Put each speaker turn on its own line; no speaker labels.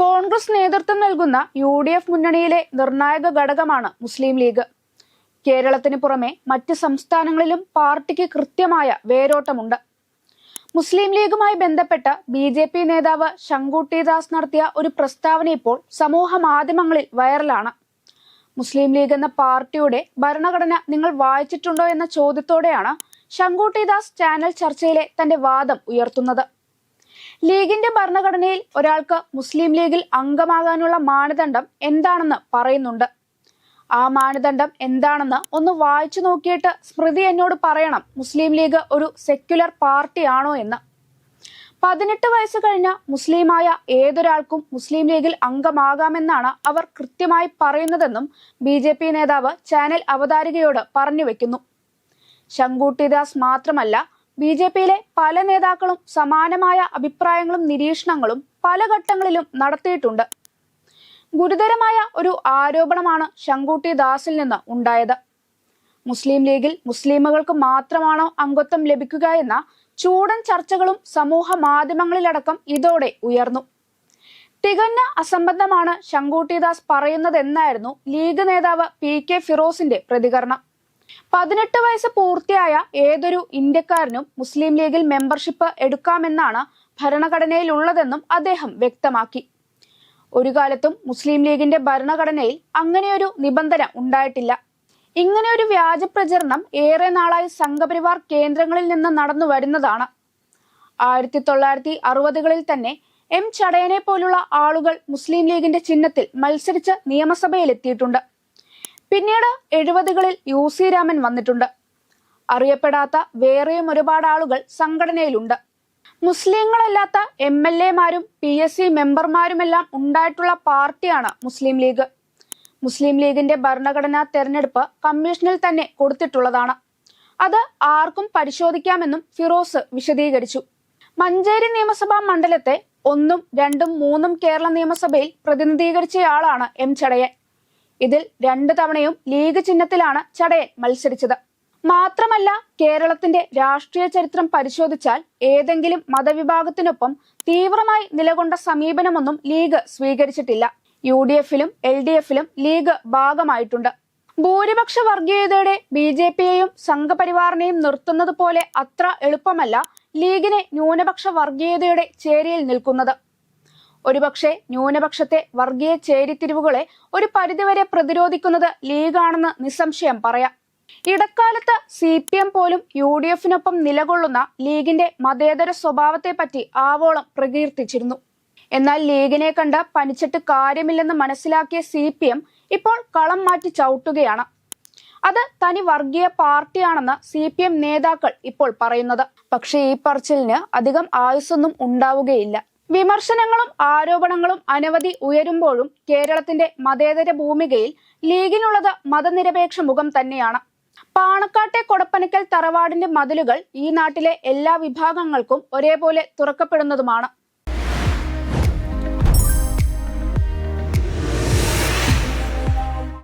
കോൺഗ്രസ് നേതൃത്വം നൽകുന്ന U D F മുന്നണിയിലെ നിർണായക ഘടകമാണ് മുസ്ലിം ലീഗ്. കേരളത്തിന് പുറമെ മറ്റ് സംസ്ഥാനങ്ങളിലും പാർട്ടിക്ക് കൃത്യമായ വേരോട്ടമുണ്ട്. മുസ്ലിം ലീഗുമായി ബന്ധപ്പെട്ട് ബി ജെ പി നേതാവ് ശങ്കുട്ടി ദാസ് നടത്തിയ ഒരു പ്രസ്താവന ഇപ്പോൾ സമൂഹ മാധ്യമങ്ങളിൽ വൈറലാണ്. മുസ്ലിം ലീഗ് എന്ന പാർട്ടിയുടെ ഭരണഘടന നിങ്ങൾ വായിച്ചിട്ടുണ്ടോ എന്ന ചോദ്യത്തോടെയാണ് ശങ്കുട്ടി ദാസ് ചാനൽ ചർച്ചയിലെ തന്റെ വാദം ഉയർത്തുന്നത്. ലീഗിന്റെ ഭരണഘടനയിൽ ഒരാൾക്ക് മുസ്ലിം ലീഗിൽ അംഗമാകാനുള്ള മാനദണ്ഡം എന്താണെന്ന് പറയുന്നുണ്ട്. ആ മാനദണ്ഡം എന്താണെന്ന് ഒന്ന് വായിച്ചു നോക്കിയിട്ട് സ്മൃതി എന്നോട് പറയണം. മുസ്ലിം ലീഗ് ഒരു സെക്യുലർ പാർട്ടിയാണോ എന്ന്. പതിനെട്ട് വയസ്സ് കഴിഞ്ഞ മുസ്ലിമായ ഏതൊരാൾക്കും മുസ്ലിം ലീഗിൽ അംഗമാകാമെന്നാണ് അവർ കൃത്യമായി പറയുന്നതെന്നും ബി ജെ പി നേതാവ് ചാനൽ അവതാരികയോട് പറഞ്ഞു വെക്കുന്നു. ശങ്കൂട്ടിദാസ് മാത്രമല്ല ബി ജെ പിയിലെ പല നേതാക്കളും സമാനമായ അഭിപ്രായങ്ങളും നിരീക്ഷണങ്ങളും പല ഘട്ടങ്ങളിലും നടത്തിയിട്ടുണ്ട്. ഗുരുതരമായ ഒരു ആരോപണമാണ് ശങ്കൂട്ടി ദാസിൽ നിന്ന് ഉണ്ടായത്. മുസ്ലിം ലീഗിൽ മുസ്ലിമുകൾക്ക് മാത്രമാണോ അംഗത്വം ലഭിക്കുക എന്ന ചൂടൻ ചർച്ചകളും സമൂഹ മാധ്യമങ്ങളിലടക്കം ഇതോടെ ഉയർന്നു. തികഞ്ഞ അസംബന്ധമാണ് ശങ്കൂട്ടിദാസ് പറയുന്നതെന്നായിരുന്നു ലീഗ് നേതാവ് പി കെ ഫിറോസിന്റെ പ്രതികരണം. പതിനെട്ട് വയസ്സ് പൂർത്തിയായ ഏതൊരു ഇന്ത്യക്കാരനും മുസ്ലിം ലീഗിൽ മെമ്പർഷിപ്പ് എടുക്കാമെന്നാണ് ഭരണഘടനയിലുള്ളതെന്നും അദ്ദേഹം വ്യക്തമാക്കി. ഒരു കാലത്തും മുസ്ലിം ലീഗിന്റെ ഭരണഘടനയിൽ അങ്ങനെയൊരു നിബന്ധന ഉണ്ടായിട്ടില്ല. ഇങ്ങനെയൊരു വ്യാജ പ്രചരണം ഏറെ നാളായി സംഘപരിവാർ കേന്ദ്രങ്ങളിൽ നിന്ന് നടന്നു വരുന്നതാണ്. ആയിരത്തി തൊള്ളായിരത്തി അറുപതുകളിൽ തന്നെ എം ചടയനെ പോലുള്ള ആളുകൾ മുസ്ലിം ലീഗിന്റെ ചിഹ്നത്തിൽ മത്സരിച്ച് നിയമസഭയിലെത്തിയിട്ടുണ്ട്. പിന്നീട് എഴുപതുകളിൽ യു സി രാമൻ വന്നിട്ടുണ്ട്. അറിയപ്പെടാത്ത വേറെയും ഒരുപാട് ആളുകൾ സംഘടനയിലുണ്ട്. മുസ്ലിങ്ങളല്ലാത്ത എം എൽ എമാരും പി എസ് സി മെമ്പർമാരുമെല്ലാം ഉണ്ടായിട്ടുള്ള പാർട്ടിയാണ് മുസ്ലിം ലീഗ്. മുസ്ലിം ലീഗിന്റെ ഭരണഘടനാ തെരഞ്ഞെടുപ്പ് കമ്മീഷനിൽ തന്നെ കൊടുത്തിട്ടുള്ളതാണ്. അത് ആർക്കും പരിശോധിക്കാമെന്നും ഫിറോസ് വിശദീകരിച്ചു. മഞ്ചേരി നിയമസഭാ മണ്ഡലത്തെ ഒന്നും രണ്ടും മൂന്നും കേരള നിയമസഭയിൽ പ്രതിനിധീകരിച്ചയാളാണ് എം ചടയൻ. ഇതിൽ രണ്ടു തവണയും ലീഗ് ചിഹ്നത്തിലാണ് ചടയൻ മത്സരിച്ചത്. മാത്രമല്ല കേരളത്തിന്റെ രാഷ്ട്രീയ ചരിത്രം പരിശോധിച്ചാൽ ഏതെങ്കിലും മതവിഭാഗത്തിനൊപ്പം തീവ്രമായി നിലകൊണ്ട സമീപനമൊന്നും ലീഗ് സ്വീകരിച്ചിട്ടില്ല. യു ഡി എഫിലും എൽ ഡി എഫിലും ലീഗ് ഭാഗമായിട്ടുണ്ട്. ഭൂരിപക്ഷ വർഗീയതയുടെ ബി ജെ പിയെയും സംഘപരിവാറിനെയും നിർത്തുന്നത് പോലെ അത്ര എളുപ്പമല്ല ലീഗിനെ ന്യൂനപക്ഷ വർഗീയതയുടെ ചേരിയിൽ നിൽക്കുന്നത്. ഒരുപക്ഷെ ന്യൂനപക്ഷത്തെ വർഗീയ ചേരിതിരിവുകളെ ഒരു പരിധിവരെ പ്രതിരോധിക്കുന്നത് ലീഗാണെന്ന് നിസ്സംശയം പറയാം. ഇടക്കാലത്ത് സി പി എം പോലും യു ഡി എഫിനൊപ്പം നിലകൊള്ളുന്ന ലീഗിന്റെ മതേതര സ്വഭാവത്തെ പറ്റി ആവോളം പ്രകീർത്തിച്ചിരുന്നു. എന്നാൽ ലീഗിനെ കണ്ട് പനിച്ചിട്ട് കാര്യമില്ലെന്ന് മനസ്സിലാക്കിയ സി പി എം ഇപ്പോൾ കളം മാറ്റി ചവിട്ടുകയാണ്. അത് തനി വർഗീയ പാർട്ടിയാണെന്ന് സി പി എം നേതാക്കൾ ഇപ്പോൾ പറയുന്നത്. പക്ഷേ ഈ പറച്ചിലിന് അധികം ആയുസ്സൊന്നും ഉണ്ടാവുകയില്ല. വിമർശനങ്ങളും ആരോപണങ്ങളും അനവധി ഉയരുമ്പോഴും കേരളത്തിന്റെ മതേതര ഭൂമികയിൽ ലീഗിനുള്ളത് മതനിരപേക്ഷ മുഖം തന്നെയാണ്. പാണക്കാട്ടെ കൊടപ്പനക്കൽ തറവാടിന്റെ മതിലുകൾ ഈ നാട്ടിലെ എല്ലാ വിഭാഗങ്ങൾക്കും ഒരേപോലെ തുറക്കപ്പെടുന്നതുമാണ്.